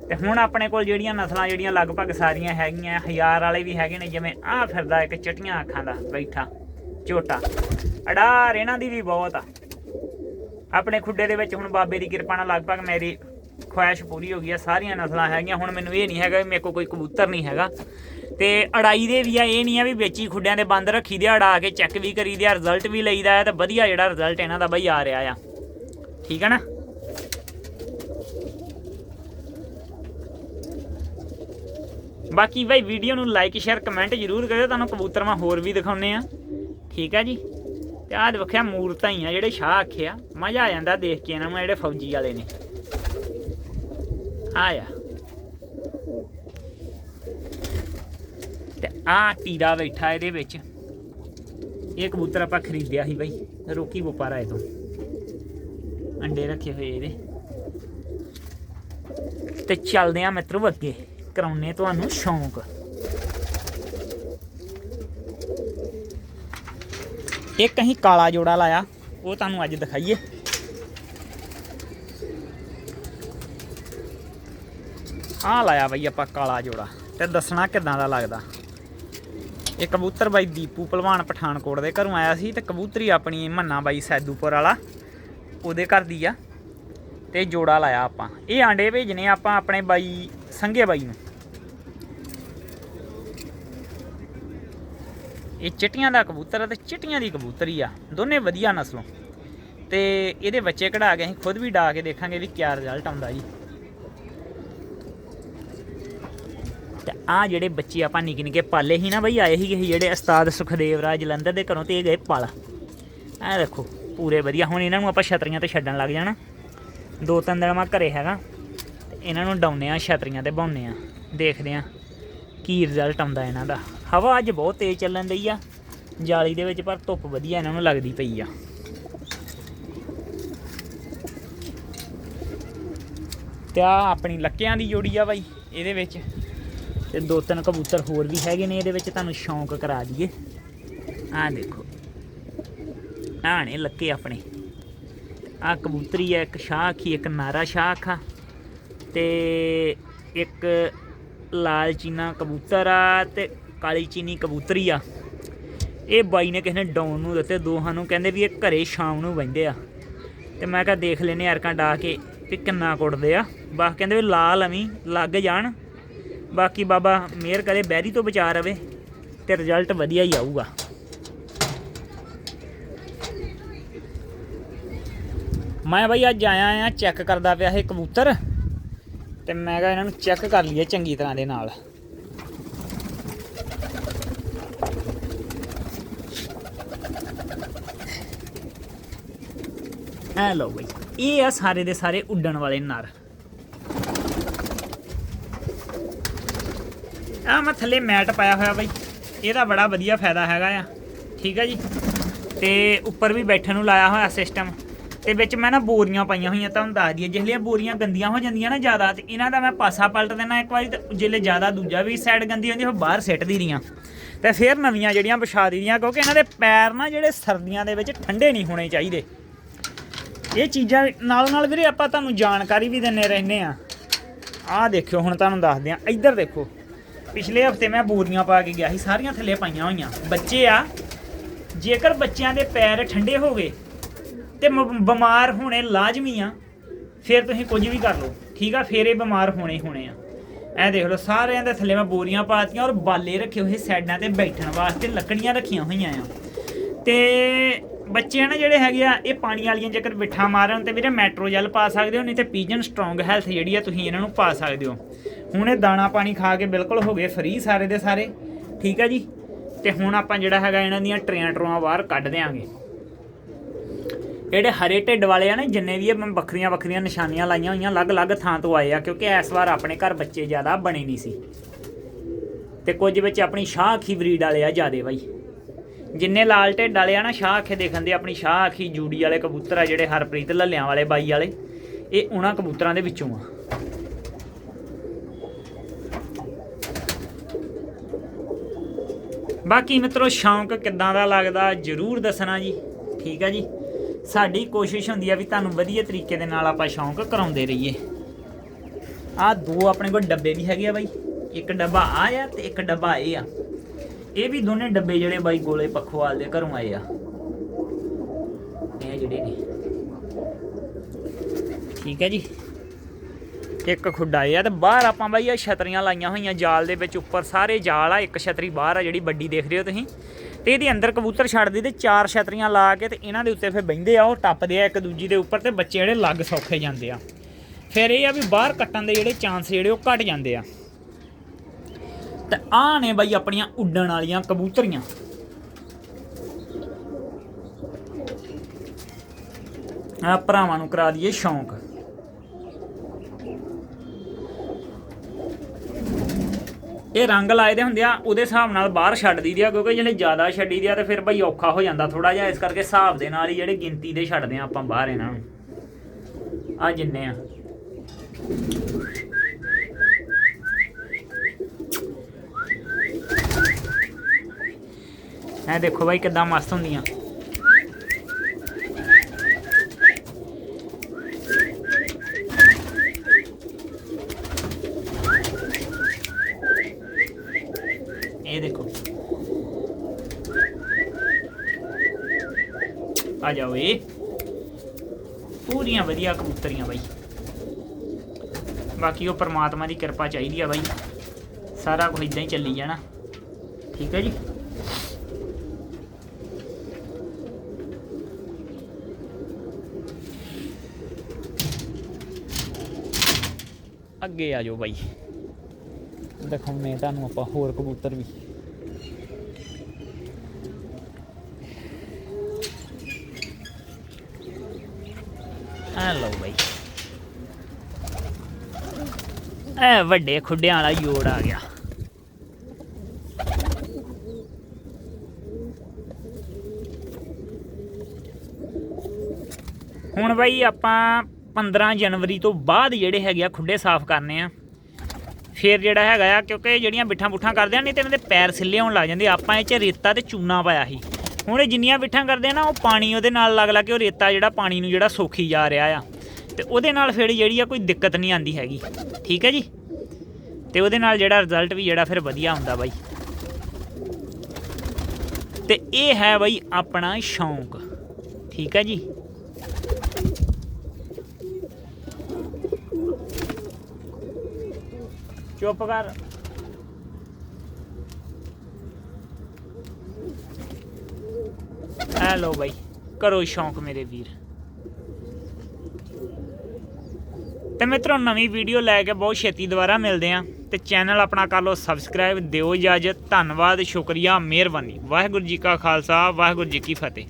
ਤੇ ਹੁਣ ਆਪਣੇ ਕੋਲ ਜਿਹੜੀਆਂ ਨਸਲਾਂ ਜਿਹੜੀਆਂ ਲਗਭਗ ਸਾਰੀਆਂ ਹੈਗੀਆਂ ਹਜ਼ਾਰ ਵਾਲੇ ਵੀ ਹੈਗੇ ਨੇ ਜਿਵੇਂ ਆਹ ਫਿਰਦਾ ਇੱਕ ਚਟੀਆਂ ਅੱਖਾਂ ਦਾ ਬੈਠਾ ਝੋਟਾ। ਅਡਾਰ ਇਹਨਾਂ ਦੀ ਵੀ ਬਹੁਤ ਆ। ਆਪਣੇ ਖੁੱਡੇ ਦੇ ਵਿੱਚ ਹੁਣ ਬਾਬੇ ਦੀ ਕਿਰਪਾ ਨਾਲ ਲਗਭਗ ਮੇਰੀ ਖੁਆਇਸ਼ ਪੂਰੀ ਹੋ ਗਈ ਆ ਸਾਰੀਆਂ ਨਸਲਾਂ ਹੈਗੀਆਂ। ਹੁਣ ਮੈਨੂੰ ਇਹ ਨਹੀਂ ਹੈਗਾ ਵੀ ਮੇਰੇ ਕੋਲ ਕੋਈ ਕਬੂਤਰ ਨਹੀਂ ਹੈਗਾ। ਤੇ ਅੜਾਈ ਦੇ ਵੀ ਆ ਇਹ ਨਹੀਂ ਆ ਵੀ ਵੇਚੀ ਖੁੱਡਿਆਂ ਦੇ ਬੰਦ ਰੱਖੀ ਦੇ ਆ, ਅੜਾ ਕੇ ਚੈੱਕ ਵੀ ਕਰੀਦੇ ਆ ਰਿਜ਼ਲਟ ਵੀ ਲਈਦਾ ਹੈ ਤੇ ਵਧੀਆ ਜਿਹੜਾ ਰਿਜ਼ਲਟ ਇਹਨਾਂ ਦਾ ਬਈ ਆ ਰਿਹਾ ਆ। ਠੀਕ ਹੈ ਨਾ? ਬਾਕੀ ਬਾਈ ਵੀਡੀਓ ਨੂੰ ਲਾਈਕ ਸ਼ੇਅਰ ਕਮੈਂਟ ਜ਼ਰੂਰ ਕਰਿਓ, ਤੁਹਾਨੂੰ ਕਬੂਤਰ ਮੈਂ ਹੋਰ ਵੀ ਦਿਖਾਉਨੇ ਆ। ਠੀਕ ਹੈ ਜੀ? ਤੇ ਆਹ ਦੇਖਿਆ ਮੂਰਤਾਂ ਹੀ ਆ, ਜਿਹੜੇ ਸ਼ਾਹ ਆਖਿਆ ਮਜ਼ਾ ਆ ਜਾਂਦਾ ਦੇਖ ਕੇ ਇਹਨਾਂ ਨੂੰ, ਜਿਹੜੇ ਫੌਜੀ ਵਾਲੇ ਨੇ। ਆਇਆ ਤੇ ਆ ਟੀਰਾ ਬੈਠਾ ਇਹਦੇ ਵਿੱਚ। ਇਹ ਕਬੂਤਰ ਆਪਾਂ ਖਰੀਦਿਆ ਸੀ ਬਾਈ, ਰੋਕੀ ਵਪਾਰਾ ਇਹ ਤੋਂ। ਅੰਡੇ ਰੱਖੇ ਹੋਏ ਇਹਦੇ। ਤੇ ਚੱਲਦੇ ਆ ਮਿੱਤਰੋ ਅੱਗੇ। ਕਰਾਉਨੇ ਤੁਹਾਨੂੰ ਸ਼ੌਂਕ। ਇੱਕ ਅਸੀਂ ਕਾਲਾ ਜੋੜਾ ਲਾਇਆ, ਉਹ ਤੁਹਾਨੂੰ ਅੱਜ ਦਿਖਾਈਏ। ਆਹ ਲਾਇਆ ਬਈ ਆਪਾਂ ਕਾਲਾ ਜੋੜਾ, ਤੇ ਦੱਸਣਾ ਕਿਦਾਂ ਦਾ ਲੱਗਦਾ। ਇਹ ਕਬੂਤਰ ਬਾਈ ਦੀਪੂ ਪਹਿਲਵਾਨ ਪਠਾਨਕੋਟ ਦੇ ਘਰੋਂ ਆਇਆ ਸੀ, ਤੇ ਕਬੂਤਰੀ ਆਪਣੀ ਮੰਨਾ ਬਾਈ ਸੈਦੂਪੁਰ ਵਾਲਾ, ਉਹਦੇ ਘਰ ਦੀ ਆ। ਤੇ ਜੋੜਾ ਲਾਇਆ ਆਪਾਂ। ਇਹ ਆਂਡੇ ਭੇਜਨੇ ਆਪਾਂ ਆਪਣੇ ਬਾਈ ਸੰਘੇ ਬਾਈ ਨੂੰ। ਇਹ ਚਿੱਟੀਆਂ ਦਾ ਕਬੂਤਰ ਆ ਤੇ ਚਿੱਟੀਆਂ ਦੀ ਕਬੂਤਰੀ ਆ। ਦੋਨੇ ਵਧੀਆ ਨਸਲੋਂ। ਤੇ ਇਹਦੇ ਬੱਚੇ ਕਢਾ ਕੇ ਅਸੀਂ ਖੁਦ ਵੀ ਡਾ ਕੇ ਦੇਖਾਂਗੇ ਵੀ ਕਿਆ ਰਿਜ਼ਲਟ ਆਉਂਦਾ ਜੀ। ਤੇ ਆ ਜਿਹੜੇ ਬੱਚੇ ਆਪਾਂ ਨਿੱਕੇ ਨਿੱਕੇ ਪਾਲੇ ਸੀ ਨਾ ਬਈ, ਆਏ ਸੀਗੇ ਸੀ ਜਿਹੜੇ ਉਸਤਾਦ ਸੁਖਦੇਵ ਰਾਜ ਜਲੰਧਰ ਦੇ ਘਰੋਂ ਤੇ ਇਹ ਗਏ ਪਾਲਾ। ਐ ਦੇਖੋ, ਪੂਰੇ ਵਧੀਆ। ਹੁਣ ਇਹਨਾਂ ਨੂੰ ਆਪਾਂ ਛਤਰੀਆਂ ਤੇ ਛੱਡਣ ਲੱਗ ਜਾਣਾ। ਦੋ ਤਿੰਨ ਦਿਨ ਮੈਂ ਘਰੇ ਹੈਗਾ। ਇਹਨਾਂ ਨੂੰ ਡਾਉਨੇ ਆ ਛਤਰੀਆਂ ਤੇ ਬਾਉਨੇ ਆ ਦੇਖਦੇ ਆ ਕੀ ਰਿਜ਼ਲਟ ਆਉਂਦਾ ਇਹਨਾਂ ਦਾ। ਹਵਾ ਅੱਜ ਬਹੁਤ ਤੇਜ਼ ਚੱਲਣ ਦਈ ਆ, ਜਾਲੀ ਦੇ ਵਿੱਚ ਪਰ ਧੁੱਪ ਵਧੀਆ ਇਹਨਾਂ ਨੂੰ ਲੱਗਦੀ ਪਈ ਆ। ਤੇ ਆ ਆਪਣੀ ਲੱਕਿਆਂ ਦੀ ਜੋੜੀ ਆ ਬਾਈ, ਇਹਦੇ ਵਿੱਚ। ਤੇ ਦੋ ਤਿੰਨ ਕਬੂਤਰ ਹੋਰ ਵੀ ਹੈਗੇ ਨੇ, ਇਹਦੇ ਵਿੱਚ ਤੁਹਾਨੂੰ ਸ਼ੌਂਕ ਕਰਾ ਦਈਏ। ਆ ਦੇਖੋ। ਆਹ ਨੇ ਲੱਕੇ ਆਪਣੇ। ਆ ਕਬੂਤਰੀ ਆ, ਇੱਕ ਸ਼ਾਹ ਅੱਖੀ ਇੱਕ ਨਾਰਾ ਸ਼ਾਹ ਅੱਖਾ ਤੇ ਇੱਕ ਲਾਲ ਚੀਨਾ ਕਬੂਤਰ ਆ ਤੇ ਕਾਲੀ ਚੀਨੀ ਕਬੂਤਰੀ ਆ। ਇਹ ਬਾਈ ਨੇ ਕਿਸੇ ਨੇ ਡਾਊਨ ਨੂੰ ਦਿੱਤੇ, ਦੋਹਾਂ ਨੂੰ ਕਹਿੰਦੇ ਵੀ ਇਹ ਘਰੇ ਸ਼ਾਮ ਨੂੰ ਬਹਿੰਦੇ ਆ। ਤੇ ਮੈਂ ਕਿਹਾ ਦੇਖ ਲੈਨੇ ਅਰਕਾਂ ਡਾ ਕੇ ਵੀ ਕਿੰਨਾ ਕੁੱਟਦੇ ਆ। ਬਸ ਕਹਿੰਦੇ ਵੀ ਲਾ ਲਵੀਂ ਲੱਗ ਜਾਣ। ਬਾਕੀ ਬਾਬਾ ਮਿਹਰ ਕਰੇ, ਬੈਰੀ ਤੋਂ ਬਚਾ ਰਵੇ ਤੇ ਰਿਜ਼ਲਟ ਵਧੀਆ ਹੀ ਆਊਗਾ। ਮੈਂ ਬਈ ਅੱਜ ਆਇਆ ਆ ਚੈੱਕ ਕਰਦਾ ਪਿਆ ਇਹ ਕਬੂਤਰ। ਤੇ ਮੈਂ ਕਿਹਾ ਇਹਨਾਂ ਨੂੰ ਚੈੱਕ ਕਰ ਲਈਏ ਚੰਗੀ ਤਰ੍ਹਾਂ ਦੇ ਨਾਲ। ਐ ਲਓ ਬਈ, ਇਹ ਆ ਸਾਰੇ ਦੇ ਸਾਰੇ ਉੱਡਣ ਵਾਲੇ ਨਰ। ਆ ਮੈਂ ਥੱਲੇ ਮੈਟ ਪਾਇਆ ਹੋਇਆ ਬਈ, ਇਹਦਾ ਬੜਾ ਵਧੀਆ ਫਾਇਦਾ ਹੈਗਾ ਆ। ਠੀਕ ਹੈ ਜੀ? ਤੇ ਉੱਪਰ ਵੀ ਬੈਠਣ ਨੂੰ ਲਾਇਆ ਹੋਇਆ ਸਿਸਟਮ ਤੇ ਵਿੱਚ ਮੈਂ ਨਾ ਬੋਰੀਆਂ ਪਾਈਆਂ ਹੋਈਆਂ, ਤੁਹਾਨੂੰ ਦੱਸ ਦਈਏ। ਜਿਹੜੀਆਂ ਬੋਰੀਆਂ ਗੰਦੀਆਂ ਹੋ ਜਾਂਦੀਆਂ ਨਾ ਜ਼ਿਆਦਾ, ਤੇ ਇਹਨਾਂ ਦਾ ਮੈਂ ਪਾਸਾ ਪਲਟ ਦੇਣਾ ਇੱਕ ਵਾਰੀ, ਤੇ ਜਿੱਲੇ ਜ਼ਿਆਦਾ ਦੂਜਾ ਵੀ ਸਾਈਡ ਗੰਦੀ ਹੁੰਦੀ, ਉਹ ਬਾਹਰ ਸਿੱਟ ਦੀ ਦੀਆਂ ਤੇ ਫਿਰ ਨਵੀਆਂ ਜਿਹੜੀਆਂ ਵਿਛਾ ਦੀ ਦੀਆਂ, ਕਿਉਂਕਿ ਇਹਨਾਂ ਦੇ ਪੈਰ ਨਾ ਜਿਹੜੇ ਸਰਦੀਆਂ ਦੇ ਵਿੱਚ ਠੰਡੇ ਨਹੀਂ ਹੋਣੇ ਚਾਹੀਦੇ। ਇਹ ਚੀਜ਼ਾਂ ਨਾਲ ਨਾਲ ਵੀਰੇ ਆਪਾਂ ਤੁਹਾਨੂੰ ਜਾਣਕਾਰੀ ਵੀ ਦਿੰਨੇ ਰਹਿੰਦੇ ਆ। ਆਹ ਦੇਖਿਓ, ਹੁਣ ਤੁਹਾਨੂੰ ਦੱਸਦੇ ਆ। ਇੱਧਰ ਦੇਖੋ, ਪਿਛਲੇ ਹਫ਼ਤੇ ਮੈਂ ਬੋਰੀਆਂ ਪਾ ਕੇ ਗਿਆ ਸੀ, ਸਾਰੀਆਂ ਥੱਲੇ ਪਾਈਆਂ ਹੋਈਆਂ। ਬੱਚੇ ਆ, ਜੇਕਰ ਬੱਚਿਆਂ ਦੇ ਪੈਰ ਠੰਡੇ ਹੋ ਗਏ ਤੇ ਮ- ਬਿਮਾਰ ਹੋਣੇ ਲਾਜ਼ਮੀ ਆ, ਫਿਰ ਤੁਸੀਂ ਕੁਝ ਵੀ ਕਰ ਲਓ। ਠੀਕ ਆ? ਫਿਰ ਇਹ ਬਿਮਾਰ ਹੋਣੇ ਹੀ ਹੋਣੇ ਆ। ਇਹ ਦੇਖ ਲਓ, ਸਾਰਿਆਂ ਦੇ ਥੱਲੇ ਮੈਂ ਬੋਰੀਆਂ ਪਾਤੀਆਂ ਔਰ ਬਾਲੇ ਰੱਖੇ ਹੋਏ ਸਾਈਡਾਂ ਤੇ ਬੈਠਣ ਵਾਸਤੇ ਲੱਕੜੀਆਂ ਰੱਖੀਆਂ ਹੋਈਆਂ ਆ। ਤੇ ਬੱਚੇ ਆ ਨਾ ਜਿਹੜੇ ਹੈਗੇ ਆ, ਇਹ ਪਾਣੀ ਵਾਲੀਆਂ ਜੇਕਰ ਬਿੱਠਾ ਮਾਰਨ ਤੇ ਵੀਰੇ ਮੈਟਰੋ ਜੈਲ ਪਾ ਸਕਦੇ ਹੋ, ਨਹੀਂ ਤੇ ਪੀਜਨ ਸਟਰੋਂਗ ਹੈਲਥ ਜਿਹੜੀ ਆ ਤੁਸੀਂ ਇਹਨਾਂ ਨੂੰ ਪਾ ਸਕਦੇ ਹੋ। ਹੁਣ ਇਹ ਦਾਣਾ ਪਾਣੀ ਖਾ ਕੇ ਬਿਲਕੁਲ ਹੋ ਗਏ ਫਰੀ ਸਾਰੇ ਦੇ ਸਾਰੇ। ਠੀਕ ਆ ਜੀ? ਤੇ ਹੁਣ ਆਪਾਂ ਜਿਹੜਾ ਹੈਗਾ ਇਹਨਾਂ ਦੀਆਂ ਟਰੇਆਂ ਟਰੋਆਂ ਬਾਹਰ ਕੱਢ ਦਿਆਂਗੇ। ਜਿਹੜੇ ਹਰੇ ਢਿੱਡ ਵਾਲੇ ਆ ਨਾ, ਜਿੰਨੇ ਵੀ ਇਹ ਮੈਂ, ਵੱਖਰੀਆਂ ਵੱਖਰੀਆਂ ਨਿਸ਼ਾਨੀਆਂ ਲਾਈਆਂ ਹੋਈਆਂ, ਅਲੱਗ-ਅਲੱਗ ਥਾਂ ਤੋਂ ਆਏ ਆ, ਕਿਉਂਕਿ ਇਸ ਵਾਰ ਆਪਣੇ ਘਰ ਬੱਚੇ ਜ਼ਿਆਦਾ ਬਣੇ ਨਹੀਂ ਸੀ। ਤੇ ਕੁਝ ਵਿੱਚ ਆਪਣੀ ਸ਼ਾਹ ਅੱਖੀ ਬਰੀਡ ਵਾਲੇ ਆ ਜਿਆਦੇ ਬਾਈ। ਜਿੰਨੇ ਲਾਲ ਢਿੱਡ ਵਾਲੇ ਆ ਨਾ, ਸ਼ਾਹ ਅੱਖੇ ਦੇਖਣ ਦੇ ਆਪਣੀ ਸ਼ਾਹ ਅੱਖੀ ਜੂੜੀ ਵਾਲੇ ਕਬੂਤਰ ਆ, ਜਿਹੜੇ ਹਰਪ੍ਰੀਤ ਲੱਲਿਆਂ ਵਾਲੇ ਬਾਈ ਵਾਲੇ। ਇਹ ਉਹਨਾਂ ਕਬੂਤਰਾਂ ਦੇ ਵਿੱਚੋਂ ਆ। ਬਾਕੀ ਮਿੱਤਰੋ, ਸ਼ੌਂਕ ਕਿੱਦਾਂ ਦਾ ਲੱਗਦਾ, ਜਰੂਰ ਦੱਸਣਾ ਜੀ। ਠੀਕ ਆ ਜੀ? ਸਾਡੀ ਕੋਸ਼ਿਸ਼ ਹੁੰਦੀ ਆ ਵੀ ਤੁਹਾਨੂੰ ਵਧੀਆ ਤਰੀਕੇ ਦੇ ਨਾਲ ਆਪਾਂ ਸ਼ੌਂਕ ਕਰਾਉਂਦੇ ਰਹੀਏ। ਆ ਦੋ ਆਪਣੇ ਕੋਲ ਡੱਬੇ ਵੀ ਹੈਗੇ ਆ ਬਾਈ। ਇੱਕ ਡੱਬਾ ਆ ਆ ਤੇ ਇੱਕ ਡੱਬਾ ਇਹ ਆ। ਇਹ ਵੀ ਦੋਨੇ ਡੱਬੇ ਜਿਹੜੇ ਬਾਈ ਗੋਲੇ ਪਖਵਾਲ ਦੇ ਘਰੋਂ ਆਏ ਆ। ਇਹ ਜਿਹੜੇ ਨੇ। ਠੀਕ ਹੈ ਜੀ। ਇੱਕ ਖੁੱਡਾ ਇਹ ਆ ਤੇ ਬਾਹਰ ਆਪਾਂ ਬਾਈ ਆ ਛਤਰੀਆਂ ਲਾਈਆਂ ਹੋਈਆਂ ਜਾਲ ਦੇ ਵਿੱਚ। ਉੱਪਰ ਸਾਰੇ ਜਾਲ ਆ, ਇੱਕ ਛਤਰੀ ਬਾਹਰ ਆ ਜਿਹੜੀ ਵੱਡੀ ਦੇਖ ਰਹੇ ਹੋ ਤੁਸੀਂ। ਤੇ ਇਹਦੇ ਅੰਦਰ ਕਬੂਤਰ ਛੱਡਦੀ ਤੇ ਚਾਰ ਛਤਰੀਆਂ ਲਾ ਕੇ ਤੇ ਇਹਨਾਂ ਦੇ ਉੱਤੇ ਫਿਰ ਬਹਿੰਦੇ ਆ, ਉਹ ਟੱਪਦੇ ਆ ਇੱਕ ਦੂਜੀ ਦੇ ਉੱਪਰ ਤੇ ਬੱਚੇ ਜਿਹੜੇ ਲੱਗ ਸੌਖੇ ਜਾਂਦੇ ਆ। ਫਿਰ ਇਹ ਆ ਵੀ ਬਾਹਰ ਕੱਟਣ ਦੇ ਜਿਹੜੇ ਚਾਂਸ ਜਿਹੜੇ ਉਹ ਘਟ ਜਾਂਦੇ ਆ। ਤੇ ਆਹ ਨੇ ਬਾਈ ਆਪਣੀਆਂ ਉੱਡਣ ਵਾਲੀਆਂ ਕਬੂਤਰੀਆਂ। ਆ ਭਰਾਵਾਂ ਨੂੰ ਕਰਾ ਦਈਏ ਸ਼ੌਂਕ। ਇਹ ਰੰਗ ਲਾਏ ਦੇ ਹੁੰਦੇ ਆ, ਉਹਦੇ ਹਿਸਾਬ ਨਾਲ ਬਾਹਰ ਛੱਡ ਦਈਦੇ ਆ, ਕਿਉਂਕਿ ਜਿਹੜੇ ਜ਼ਿਆਦਾ ਛੱਡੀ ਦੇ ਆ ਤੇ ਫਿਰ ਬਈ ਔਖਾ ਹੋ ਜਾਂਦਾ ਥੋੜਾ ਜਿਹਾ, ਇਸ ਕਰਕੇ ਹਿਸਾਬ ਦੇ ਨਾਲ ਹੀ ਜਿਹੜੇ ਗਿਣਤੀ ਦੇ ਛੱਡਦੇ ਆ ਆਪਾਂ ਬਾਹਰ ਇਹਨਾਂ ਨੂੰ। ਆ ਜਿੰਨੇ ਆ। ਇਹ ਦੇਖੋ ਬਾਈ ਕਿੱਦਾਂ ਮਸਤ ਹੁੰਦੀਆਂ। ਇਹ ਦੇਖੋ। ਆ ਜਾਓ ਇਹ। ਪੂਰੀਆਂ ਵਧੀਆ ਕਬੂਤਰੀਆਂ ਬਾਈ। ਬਾਕੀ ਉਹ ਪਰਮਾਤਮਾ ਦੀ ਕਿਰਪਾ ਚਾਹੀਦੀ ਆ ਬਾਈ। ਸਾਰਾ ਕੁਝ ਇਦਾਂ ਹੀ ਚੱਲੀ ਜਾਣਾ। ਠੀਕ ਹੈ ਜੀ? ਅੱਗੇ ਆ ਜਾਓ ਬਾਈ। ਦਿਖਾਉਣੇ ਤੁਹਾਨੂੰ ਆਪਾਂ ਹੋਰ ਕਬੂਤਰ ਵੀ। ਆ ਲਓ ਬਾਈ। ਐ ਵੱਡੇ ਖੁੱਡਿਆਂ ਵਾਲਾ ਜੋੜ ਆ ਗਿਆ। ਹੁਣ ਬਾਈ ਆਪਾਂ 15 ਜਨਵਰੀ ਤੋਂ ਬਾਅਦ ਜਿਹੜੇ ਹੈਗੇ ਆ ਖੁੱਡੇ ਸਾਫ਼ ਕਰਨੇ ਆ। ਫਿਰ ਜਿਹੜਾ ਹੈਗਾ ਆ, ਕਿਉਂਕਿ ਜਿਹੜੀਆਂ ਬਿੱਠਾਂ ਬੁੱਠਾਂ ਕਰਦੇ ਆ, ਨਹੀਂ ਤੇ ਇਹਨਾਂ ਦੇ ਪੈਰ ਸਿੱਲੇ ਹੋਣ ਲੱਗ ਜਾਂਦੇ ਆਪਾਂ ਇਹ ਚ ਰੇਤਾ ਤੇ ਚੂਨਾ ਪਾਇਆ ਸੀ। ਹੁਣ ਇਹ ਜਿੰਨੀਆਂ ਬਿੱਠਾਂ ਕਰਦੇ ਆ ਨਾ, ਉਹ ਪਾਣੀ ਉਹਦੇ ਨਾਲ ਲੱਗ ਲੱਗ ਕੇ ਉਹ ਰੇਤਾ ਜਿਹੜਾ ਪਾਣੀ ਨੂੰ ਜਿਹੜਾ ਸੋਖੀ ਜਾ ਰਿਹਾ ਆ। ਤੇ ਉਹਦੇ ਨਾਲ ਫਿਰ ਜਿਹੜੀ ਆ, ਕੋਈ ਦਿੱਕਤ ਨਹੀਂ ਆਂਦੀ ਹੈਗੀ। ਠੀਕ ਹੈ ਜੀ? ਤੇ ਉਹਦੇ ਨਾਲ ਜਿਹੜਾ ਰਿਜ਼ਲਟ ਵੀ ਜਿਹੜਾ ਫਿਰ ਵਧੀਆ ਹੁੰਦਾ ਬਾਈ। ਤੇ ਇਹ ਹੈ ਬਾਈ ਆਪਣਾ ਸ਼ੌਂਕ। ਠੀਕ ਹੈ ਜੀ? ਚੁੱਪ ਕਰ। ਐ ਲੋ ਬਾਈ, ਕਰੋ ਸ਼ੌਂਕ ਮੇਰੇ ਵੀਰ। ਤੇ ਮਿੱਤਰੋ, ਨਵੀਂ ਵੀਡੀਓ ਲੈ ਕੇ ਬਹੁਤ ਛੇਤੀ ਦੁਬਾਰਾ ਮਿਲਦੇ ਆਂ ਤੇ ਚੈਨਲ ਆਪਣਾ ਕਰ ਲਓ ਸਬਸਕ੍ਰਾਈਬ ਦਿਓ ਇਜਾਜ਼ਤ, ਧੰਨਵਾਦ, ਸ਼ੁਕਰੀਆ, ਮਿਹਰਬਾਨੀ। ਵਾਹਿਗੁਰੂ ਜੀ ਕਾ ਖਾਲਸਾ, ਵਾਹਿਗੁਰੂ ਜੀ ਕੀ ਫਤਿਹ।